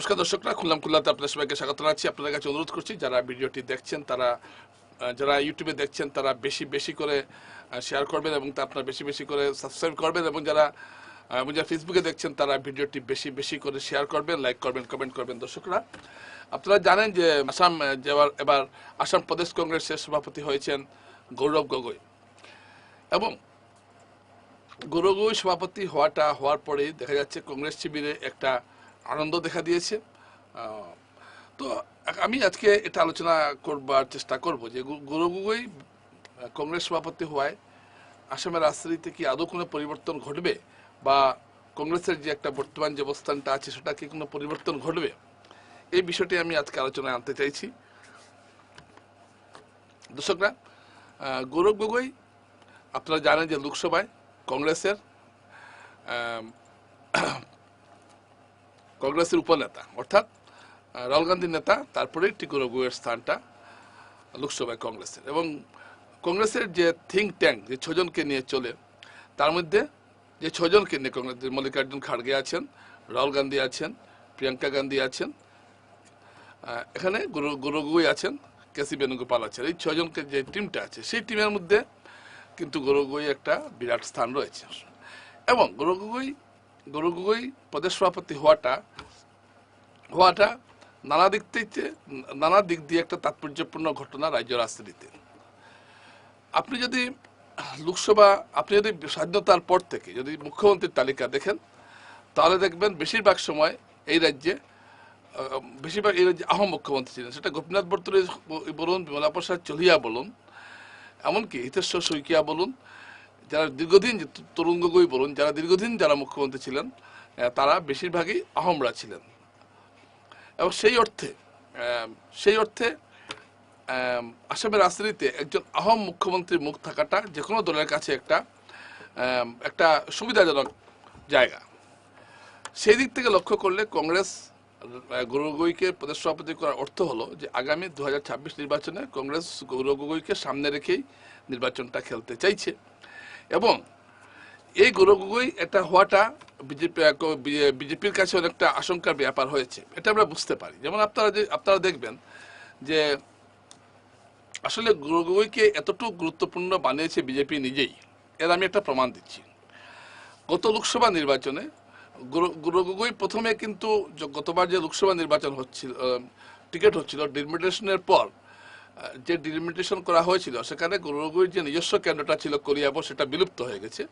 নমস্কার দর্শকরা খুললাম খুল্লাতে আপনাদের সবাইকে স্বাগত জানাচ্ছি। আপনাদের কাছে অনুরোধ করছি যারা ভিডিওটি দেখছেন তারা যারা ইউটিউবে দেখছেন তারা বেশি বেশি করে শেয়ার করবেন এবং তা আপনারা বেশি বেশি করে সাবস্ক্রাইব করবেন এবং যারা এবং যারা ফেসবুকে দেখছেন তারা ভিডিওটি বেশি বেশি করে শেয়ার করবেন লাইক করবেন কমেন্ট করবেন দর্শকরা। আপনারা জানেন যে আসাম আহ, যে এবার আসাম প্রদেশ কংগ্রেসের সভাপতি হয়েছেন গৌরব গগৈ। এবং গৌরগই সভাপতি হওয়াটা হওয়ার পরেই দেখা যাচ্ছে কংগ্রেস শিবিরে একটা আনন্দ দেখা দিয়েছে। তো আমি আজকে এটা আলোচনা করবার চেষ্টা করব যে গৌরগই কংগ্রেস সভাপতি হওয়ায় আসামের রাজনীতিতে কি আদৌ কোনো পরিবর্তন ঘটবে? বা কংগ্রেসের যে একটা বর্তমান যে অবস্থানটা আছে, সেটা কি কোনো পরিবর্তন ঘটবে? এই বিষয়টি আমি আজকে আলোচনায় আনতে চাইছি। দর্শকরা গৌরব গগৈ আপনারা জানেন যে লোকসভায় কংগ্রেসের কংগ্রেসের উপনেতা, অর্থাৎ রাহুল গান্ধীর নেতা তারপরে টিকু রঘুয়ের স্থানটা লোকসভায় কংগ্রেসের। এবং কংগ্রেসের যে থিঙ্ক ট্যাঙ্ক যে ছজনকে নিয়ে চলে, তার মধ্যে যে ছজনকে নিয়ে কংগ্রেস মল্লিকার্জুন খাড়গে আছেন, রাহুল গান্ধী আছেন, প্রিয়াঙ্কা গান্ধী আছেন এখানে গুরু গুরু গগৈ আছেন, কেসি বেণুগোপাল আছেন। এই ছজনকে যে টিমটা আছে, সেই টিমের মধ্যে কিন্তু গৌরব গগৈ একটা বিরাট স্থান রয়েছে। এবং গৌরব গগৈ প্রদেশ সভাপতি হওয়াটা হওয়াটা নানা দিক থেকে, নানা দিক দিয়ে একটা তাৎপর্যপূর্ণ ঘটনা রাজ্য রাজনীতিতে আপনি যদি লোকসভা, আপনি যদি স্বাধীনতার পর থেকে যদি মুখ্যমন্ত্রীর তালিকা দেখেন, তাহলে দেখবেন বেশিরভাগ সময় এই রাজ্যে বেশিরভাগ এই রাজ্যে আহম মুখ্যমন্ত্রী ছিলেন। সেটা গোপীনাথ বর্তমানে বলুন বিমলা প্রসাদ চলিয়া বলুন, এমনকি হিতেশ্বর শইকিয়া বলুন যারা দীর্ঘদিন যে তরুণ গগৈ বলুন যারা দীর্ঘদিন যারা মুখ্যমন্ত্রী ছিলেন তারা বেশিরভাগই আহমরা ছিলেন। এবং সেই অর্থে সেই অর্থে আসামের রাজনীতিতে একজন আহম মুখ্যমন্ত্রীর মুখ থাকাটা যে কোনো দলের কাছে একটা একটা সুবিধাজনক জায়গা। সেই দিক থেকে লক্ষ্য করলে কংগ্রেস আহ, গৌরব গগৈকে প্রদেশ সভাপতি করার অর্থ হলো যে আগামী দু হাজার ছাব্বিশ নির্বাচনে কংগ্রেস গৌরব গগৈকে সামনে রেখেই নির্বাচনটা খেলতে চাইছে। এবং এই গৌরব গগৈ এটা হওয়াটা বিজেপি, বিজেপির কাছে অনেকটা আশঙ্কার ব্যাপার হয়েছে। এটা আমরা বুঝতে পারি। যেমন আপনারা যে, আপনারা দেখবেন যে আসলে গৌরব গগৈকে এতটুকু গুরুত্বপূর্ণ বানিয়েছে বিজেপি নিজেই। এর আমি একটা প্রমাণ দিচ্ছি। গত লোকসভা নির্বাচনে গুরু- গুরু গগৈ প্রথমে কিন্তু গতবার যে লোকসভা নির্বাচন হচ্ছিল টিকিট হচ্ছিল ডিমিটেশনের পর যে ডিলিমিটেশন করা হয়েছিল, সেখানে গুরু যে নিজস্ব কেন্দ্রটা ছিল করিয়াবো সেটা বিলুপ্ত হয়ে গেছে।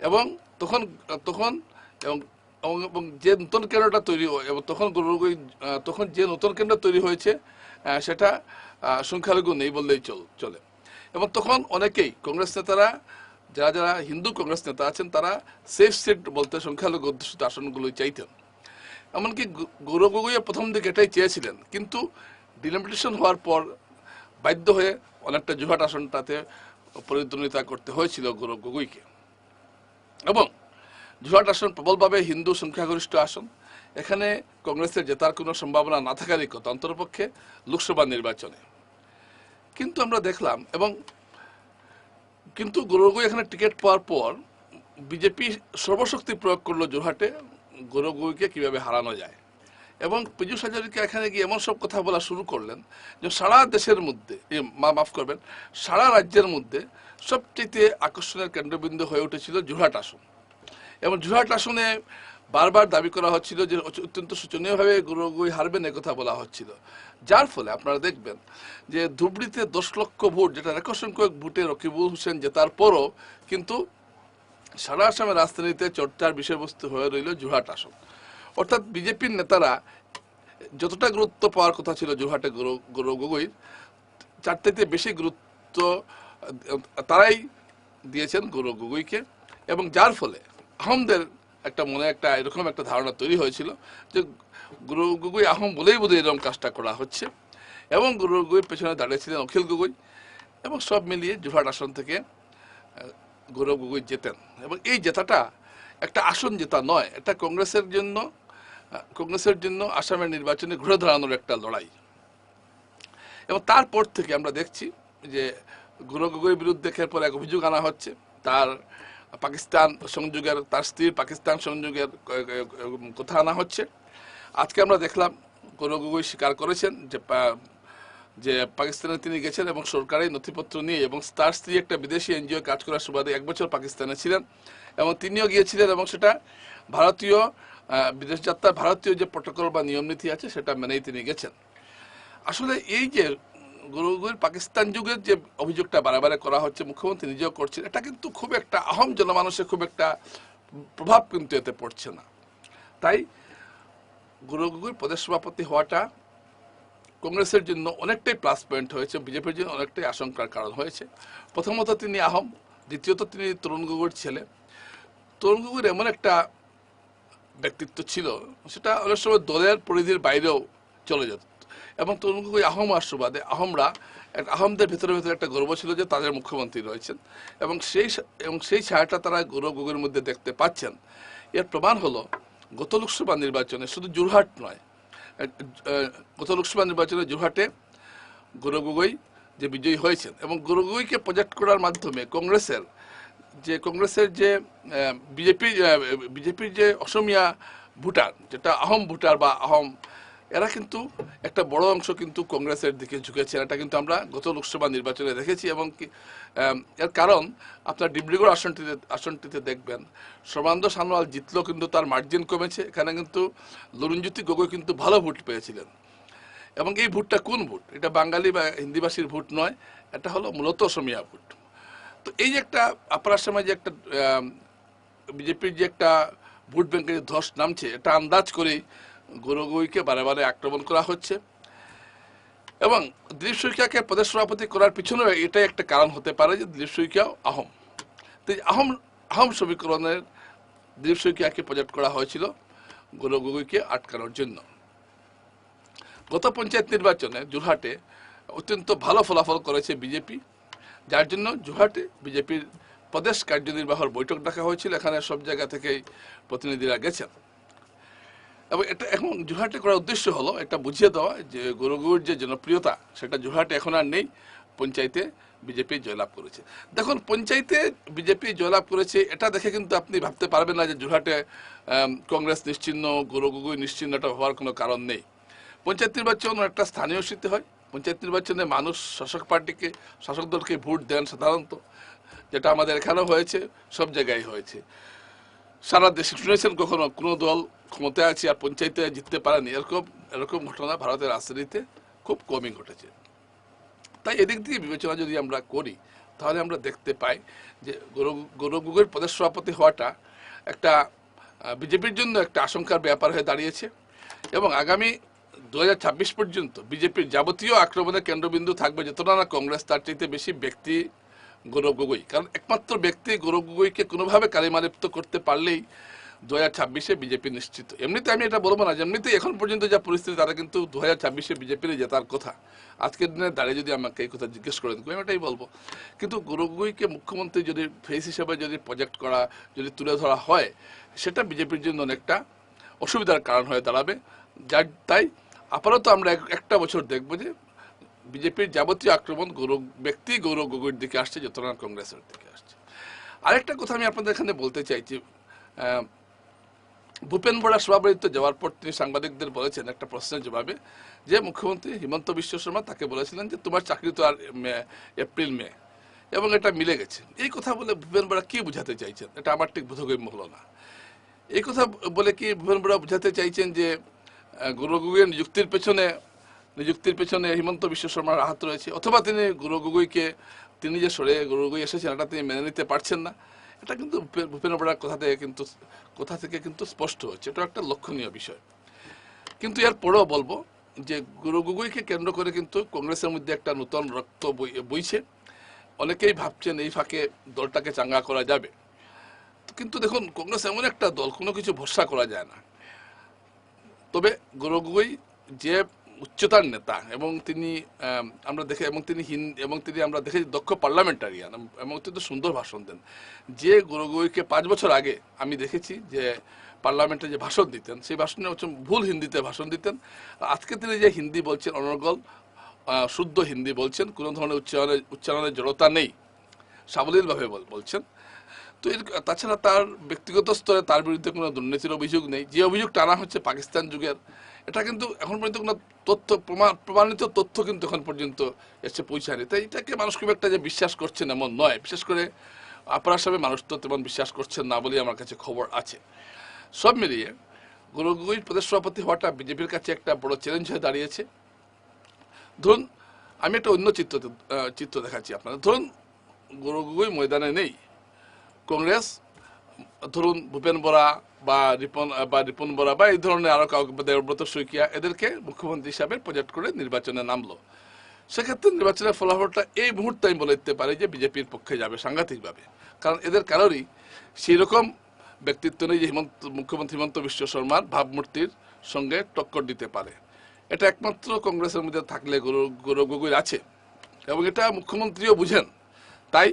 এবং তখন তখন এবং, এবং- যে নতুন কেন্দ্রটা তৈরি এবং তখন গুরু তখন যে নতুন কেন্দ্র তৈরি হয়েছে সেটা সংখ্যালঘু নেই বললেই চল, চলে। এবং তখন অনেকেই কংগ্রেস নেতারা, যারা যারা হিন্দু কংগ্রেস নেতা আছেন, তারা সেফ সিট বলতে সংখ্যালঘু অধ্যুষিত আসনগুলোই চাইতেন। এমনকি গৌরব গগৈও প্রথম দিকে এটাই চেয়েছিলেন, কিন্তু ডিলিমিটেশন হওয়ার পর বাধ্য হয়ে অনেকটা জুহাট আসনটাতে প্রতিদ্বন্দ্বিতা করতে হয়েছিল গৌরব গগৈকে। এবং জুহাট আসন প্রবলভাবে হিন্দু সংখ্যাগরিষ্ঠ আসন। এখানে কংগ্রেসের জেতার কোনো সম্ভাবনা না থাকারই কথা অন্তরপক্ষে লোকসভা নির্বাচনে। কিন্তু আমরা দেখলাম এবং কিন্তু গৌরগৈ এখানে টিকিট পাওয়ার পর বিজেপি সর্বশক্তি প্রয়োগ করল জোরহাটে গৌরগৈকে কীভাবে হারানো যায়। এবং পীযুষ হাজারিকা এখানে গিয়ে এমন সব কথা বলা শুরু করলেন যে সারা দেশের মধ্যে মা, মাফ করবেন, সারা রাজ্যের মধ্যে সবচেয়ে আকর্ষণের কেন্দ্রবিন্দু হয়ে উঠেছিল জোরহাট আসন। এবং জোরহাট আসনে বারবার দাবি করা হচ্ছিল যে অত্যন্ত শোচনীয়ভাবে গৌরগৈ হারবেন কথা বলা হচ্ছিল। যার ফলে আপনারা দেখবেন যে ধুবড়িতে দশ লক্ষ ভোট, যেটা রেকর্ড সংখ্যক ভোটে রকিবুল হোসেন জেতার পরও কিন্তু সারা আসামের রাজধানীতে চর্চার বিষয়বস্তু হয়ে রইল জোরহাট আসন। অর্থাৎ বিজেপির নেতারা যতটা গুরুত্ব পাওয়ার কথা ছিল জোরহাটে গৌরব গৌরব গগৈর চার থেকে বেশি গুরুত্ব, তারাই দিয়েছেন গৌরব গগৈকে। এবং যার ফলে আহমদের একটা মনে একটা এরকম একটা ধারণা তৈরি হয়েছিল যে গুরু গগৈ আহম বলেই বোধহয় এরকম কাজটা করা হচ্ছে। এবং গুরু গগৈর পেছনে দাঁড়িয়েছিলেন অখিল গগৈ। এবং সব মিলিয়ে জোরহাট আসন থেকে গৌরব গগৈ জেতেন। এবং এই জেতাটা একটা আসন জেতা নয়, এটা কংগ্রেসের জন্য কংগ্রেসের জন্য আসামের নির্বাচনে ঘুরে দাঁড়ানোর একটা লড়াই। এবং তারপর থেকে আমরা দেখছি যে গৌরব গগৈর বিরুদ্ধে পর এক অভিযোগ আনা হচ্ছে। তার পাকিস্তান সংযোগের, তার স্ত্রীর পাকিস্তান সংযোগের কথা আনা হচ্ছে। আজকে আমরা দেখলাম গৌরব গগৈ স্বীকার করেছেন যে যে পাকিস্তানে তিনি গেছেন এবং সরকারি নথিপত্র নিয়ে এবং তার স্ত্রী একটা বিদেশি এনজিও কাজ করার সুবাদে এক বছর পাকিস্তানে ছিলেন এবং তিনিও গিয়েছিলেন এবং সেটা ভারতীয় বিদেশ যাত্রার ভারতীয় যে প্রটোকল বা নিয়ম নীতি আছে, সেটা মেনেই তিনি গেছেন। আসলে এই যে গুরুগুর পাকিস্তান যুগের যে অভিযোগটা বারে করা হচ্ছে, মুখ্যমন্ত্রী নিজেও করছেন, এটা কিন্তু খুব একটা আহম জনমানুষের খুব একটা প্রভাব কিন্তু এতে পড়ছে না। তাই গুরু প্রদেশ সভাপতি হওয়াটা কংগ্রেসের জন্য অনেকটাই প্লাস পয়েন্ট হয়েছে, বিজেপির জন্য অনেকটাই আশঙ্কার কারণ হয়েছে। প্রথমত তিনি আহম, দ্বিতীয়ত তিনি তরুণ গগৈর ছেলে। তরুণ গগৈর এমন একটা ব্যক্তিত্ব ছিল, সেটা অনেক সময় দলের পরিধির বাইরেও চলে যেত। এবং তরুণ গগৈ আহম সুবাদে আহমরা আহমদের ভেতরে ভেতরে একটা গর্ব ছিল যে তাদের মুখ্যমন্ত্রী রয়েছেন। এবং সেই এবং সেই ছায়াটা তারা গৌরব গগৈর মধ্যে দেখতে পাচ্ছেন। এর প্রমাণ হলো গত লোকসভা নির্বাচনে শুধু জোরহাট নয় গত লোকসভা নির্বাচনে জোরহাটে গৌরব গগৈ যে বিজয়ী হয়েছেন এবং গৌরব গগৈকে প্রজেক্ট করার মাধ্যমে কংগ্রেসের যে কংগ্রেসের যে বিজেপি বিজেপির যে অসমিয়া ভোটার, যেটা আহম ভোটার বা আহম, এরা কিন্তু একটা বড় অংশ কিন্তু কংগ্রেসের দিকে ঝুঁকেছে এটা কিন্তু আমরা গত লোকসভা নির্বাচনে দেখেছি এবং এর কারণ আপনার ডিব্রুগড় আসনটিতে আসনটিতে দেখবেন। সর্বানন্দ সানোয়াল জিতলেও কিন্তু তার মার্জিন কমেছে। এখানে কিন্তু লরুণজ্যোতি গগৈ কিন্তু ভালো ভোট পেয়েছিলেন। এবং এই ভোটটা কোন ভোট? এটা বাঙালি বা হিন্দিভাষীর ভোট নয়, এটা হলো মূলত অসমিয়া ভোট। তো এই যে একটা আপনার সময় যে একটা বিজেপির যে একটা ভোট ব্যাংকের ধস নামছে, এটা আন্দাজ করেই গৌরগৈকে বারে বারে আক্রমণ করা হচ্ছে। এবং দিলীপ শইকিয়াকে প্রদেশ সভাপতি করার পিছনে এটাই একটা কারণ হতে পারে যে দিলীপ শইকিয়াও আহম। তো আহম আহম সমীকরণের দিলীপ শইকিয়াকে প্রজেক্ট করা হয়েছিল গৌরব গগৈকে আটকানোর জন্য। গত পঞ্চায়েত নির্বাচনে জোরহাটে অত্যন্ত ভালো ফলাফল করেছে বিজেপি। যার জন্য জোরহাটে বিজেপির প্রদেশ কার্যনির্বাহর বৈঠক ডাকা হয়েছিল এখানে সব জায়গা থেকেই প্রতিনিধিরা গেছেন। এবং এটা এখন জোরহাটে করার উদ্দেশ্য হলো এটা বুঝিয়ে দেওয়া যে গরুগুর যে জনপ্রিয়তা সেটা জোরহাটে এখন আর নেই পঞ্চায়েতে বিজেপি জয়লাভ করেছে। দেখুন পঞ্চায়েতে বিজেপি জয়লাভ করেছে এটা দেখে কিন্তু আপনি ভাবতে পারবেন না যে জোরহাটে আম, কংগ্রেস নিশ্চিহ্ন গরু গগৈ নিশ্চিহ্ন এটা হওয়ার কোনো কারণ নেই। পঞ্চায়েত নির্বাচন একটা স্থানীয় স্মৃতি হয় পঞ্চায়েত নির্বাচনে মানুষ, শাসক পার্টিকে, শাসক দলকে ভোট দেন সাধারণত, যেটা আমাদের এখানেও হয়েছে, সব জায়গায় হয়েছে। সারা দেশে শুনেছেন কখনো, কোনো দল ক্ষমতায় আছে আর পঞ্চায়েতে জিততে পারেনি। এরকম এরকম ঘটনা ভারতের রাজনীতিতে খুব কমই ঘটেছে। তাই এদিক দিয়ে বিবেচনা যদি আমরা করি, তাহলে আমরা দেখতে পাই যে গৌরব গগৈর প্রদেশ সভাপতি হওয়াটা একটা বিজেপির জন্য একটা আশঙ্কার ব্যাপার হয়ে দাঁড়িয়েছে। এবং আগামী দু হাজার ছাব্বিশ পর্যন্ত বিজেপির যাবতীয় আক্রমণের কেন্দ্রবিন্দু থাকবে যতটা না কংগ্রেস, তার চাইতে বেশি ব্যক্তি গৌরব গগৈ। কারণ একমাত্র ব্যক্তি গৌরব গগৈকে কোনোভাবে কালিমালিপ্ত করতে পারলেই দু হাজার ছাব্বিশে বিজেপি নিশ্চিত। এমনিতে আমি এটা বলব না যে এমনিতে এখন পর্যন্ত যা পরিস্থিতি, তারা কিন্তু দু হাজার ছাব্বিশে বিজেপির জেতার কথা। আজকের দিনে দাঁড়িয়ে যদি আমাকে এই কথা জিজ্ঞেস করেন, আমি এটাই বলব। কিন্তু গৌরব গগৈকে মুখ্যমন্ত্রী যদি ফেস হিসেবে যদি প্রজেক্ট করা, যদি তুলে ধরা হয়, সেটা বিজেপির জন্য অনেকটা অসুবিধার কারণ হয়ে দাঁড়াবে। যার, তাই আপাতত আমরা এক- একটা বছর দেখব যে বিজেপির যাবতীয় আক্রমণ গৌরব, ব্যক্তি গৌরব গগৈর দিকে আসছে যত না কংগ্রেসের দিকে আসছে। আরেকটা কথা আমি আপনাদের এখানে বলতে চাইছি ভূপেন বড়া সভাপতিত্ব যাওয়ার পর তিনি সাংবাদিকদের বলেছেন একটা প্রশ্নের জবাবে যে মুখ্যমন্ত্রী হিমন্ত বিশ্ব শর্মা তাকে বলেছিলেন যে তোমার চাকরি তো আর এপ্রিল, মে, এবং এটা মিলে গেছে। এই কথা বলে ভূপেন বড়া কি বোঝাতে চাইছেন? এটা আমার ঠিক বোধগম্য হলো না। এই কথা বলে কি ভূপেন বড়া বোঝাতে চাইছেন যে আহ, গুরু গগৈয়ের নিযুক্তির পেছনে নিযুক্তির পেছনে হিমন্ত বিশ্ব শর্মার হাত রয়েছে। অথবা তিনি গুরু গগৈকে তিনি যে সরে গুরু গগৈ এসেছেন এটা তিনি মেনে নিতে পারছেন না। এটা কিন্তু ভূপেন বড়ার কথা থেকে কিন্তু কোথা থেকে কিন্তু স্পষ্ট হচ্ছে। এটা একটা লক্ষণীয় বিষয়। কিন্তু এর পরেও বলব যে গুরু গগৈকে কেন্দ্র করে কিন্তু কংগ্রেসের মধ্যে একটা নতুন রক্ত বই- বইছে। অনেকেই ভাবছেন এই ফাঁকে দলটাকে চাঙ্গা করা যাবে। কিন্তু দেখুন কংগ্রেস এমন একটা দল কোনো কিছু ভরসা করা যায় না। তবে গৌরব গগৈ যে উচ্চতার নেতা এবং তিনি আমরা দেখে, এবং তিনি হিন্দ এবং তিনি আমরা দেখেছি দক্ষ পার্লামেন্টারিয়ান এবং অত্যন্ত সুন্দর ভাষণ দেন। যে গৌরব গগৈকে পাঁচ বছর আগে আমি দেখেছি যে পার্লামেন্টে যে ভাষণ দিতেন, সেই ভাষণে হচ্ছে ভুল হিন্দিতে ভাষণ দিতেন। আজকে তিনি যে হিন্দি বলছেন, অনর্গল শুদ্ধ হিন্দি বলছেন, কোনো ধরনের উচ্চারণের উচ্চারণের জড়তা নেই, সাবলীলভাবে বল- বলছেন। তো এর তাছাড়া তার ব্যক্তিগত স্তরে তার বিরুদ্ধে কোনো দুর্নীতির অভিযোগ নেই। যে অভিযোগ টানা হচ্ছে পাকিস্তান যুগের, এটা কিন্তু এখন পর্যন্ত কোনো তথ্য, প্রমাণ, প্রমাণিত তথ্য কিন্তু এখন পর্যন্ত এসে পৌঁছায়নি। তাই এটাকে মানুষ খুব একটা যে বিশ্বাস করছেন এমন নয়। বিশেষ করে আপার আসামে মানুষ তো তেমন বিশ্বাস করছেন না বলেই আমার কাছে খবর আছে। সব মিলিয়ে গুরু গগৈর প্রদেশ সভাপতি হওয়াটা বিজেপির কাছে একটা বড় চ্যালেঞ্জ হয়ে দাঁড়িয়েছে। ধরুন, আমি একটা অন্য চিত্র চিত্র দেখাচ্ছি আপনাদের। ধরুন গুরু গগৈ ময়দানে নেই। কংগ্রেস ধরুন ভূপেন বরা বা রিপন বা রিপন বরা বা এই ধরনের আরও কাউকে দেবব্রত শইকিয়া এদেরকে মুখ্যমন্ত্রী হিসাবে প্রজেক্ট করে নির্বাচনে নামলো। সেক্ষেত্রে নির্বাচনের ফলাফলটা এই মুহূর্তে আমি বলে দিতে পারি যে বিজেপির পক্ষে যাবে সাংঘাতিকভাবে। কারণ এদের কারোরই সেই রকম ব্যক্তিত্ব নেই যে হিমন্ত, মুখ্যমন্ত্রী হিমন্ত বিশ্ব শর্মার ভাবমূর্তির সঙ্গে টক্কর দিতে পারে। এটা একমাত্র কংগ্রেসের মধ্যে থাকলে গৌরব গগৈর আছে। এবং এটা মুখ্যমন্ত্রীও বুঝেন। তাই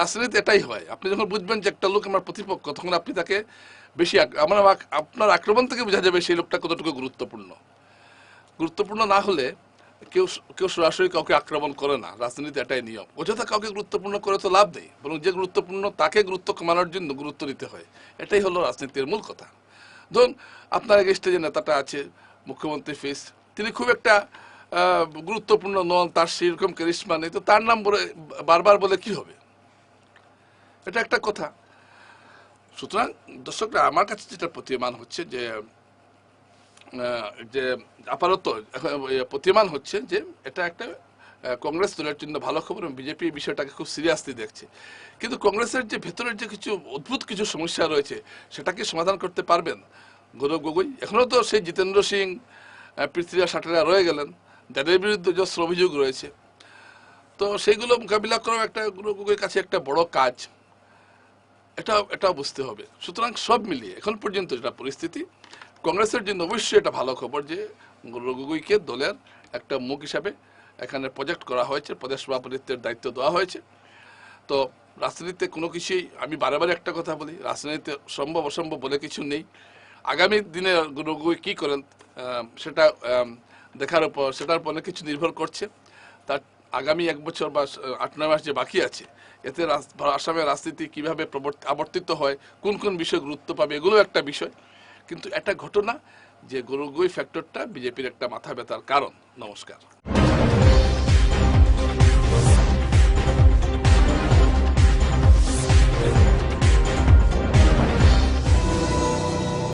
রাজনীতি এটাই হয়। আপনি যখন বুঝবেন যে একটা লোক আমার প্রতিপক্ষ, তখন আপনি তাকে বেশি আমার আপনার আক্রমণ থেকে বোঝা যাবে সেই লোকটা কতটুকু গুরুত্বপূর্ণ। গুরুত্বপূর্ণ না হলে কেউ কেউ সরাসরি কাউকে আক্রমণ করে না। রাজনীতি এটাই নিয়ম। অযথা কাউকে গুরুত্বপূর্ণ করে তো লাভ নেই, বরং যে গুরুত্বপূর্ণ তাকে গুরুত্ব কমানোর জন্য গুরুত্ব দিতে হয়। এটাই হলো রাজনীতির মূল কথা। ধরুন, আপনার এগেস্টে যে নেতাটা আছে, মুখ্যমন্ত্রী ফিস। তিনি খুব একটা গুরুত্বপূর্ণ নন, তার সেরকম ক্যারিশমা নেই। তো তার নাম বলে, বারবার বলে কি হবে? এটা একটা কথা। সুতরাং দর্শকরা আমার কাছে যেটা প্রতীয়মান হচ্ছে যে যে আপাতত প্রতীয়মান হচ্ছে যে এটা একটা কংগ্রেস দলের জন্য ভালো খবর এবং বিজেপি বিষয়টাকে খুব সিরিয়াসলি দেখছে। কিন্তু কংগ্রেসের যে ভেতরের যে কিছু অদ্ভুত কিছু সমস্যা রয়েছে সেটাকে সমাধান করতে পারবেন? গৌরব গগৈ এখনও তো সেই জিতেন্দ্র সিং আহ, পৃথ্বীরাজ সাটেরা রয়ে গেলেন। যাদের বিরুদ্ধে যস্ত্র অভিযোগ রয়েছে। তো সেইগুলো মোকাবিলা করাও একটা গৌরব গগৈর কাছে একটা বড় কাজ। এটা এটা বুঝতে হবে। সুতরাং সব মিলিয়ে এখন পর্যন্ত যেটা পরিস্থিতি, কংগ্রেসের জন্য অবশ্যই এটা ভালো খবর যে গগৈকে দলের একটা মুখ হিসাবে এখানে প্রজেক্ট করা হয়েছে প্রদেশ সভাপতিত্বের দায়িত্ব দেওয়া হয়েছে। তো রাজনীতিতে কোনো কিছুই, আমি বারে একটা কথা বলি, রাজনীতিতে সম্ভব অসম্ভব বলে কিছু নেই। আগামী দিনে গগৈ কী করেন সেটা দেখার উপর, সেটার উপর অনেক কিছু নির্ভর করছে। তার আগামী এক বছর বা আট, নয় মাস যে বাকি আছে, এতে আসামের রাজনীতি কীভাবে আবর্তিত হয়, কোন কোন বিষয় গুরুত্ব পাবে এগুলো একটা বিষয়। কিন্তু একটা ঘটনা যে গরুগই ফ্যাক্টরটা বিজেপির একটা মাথা ব্যথার কারণ। নমস্কার।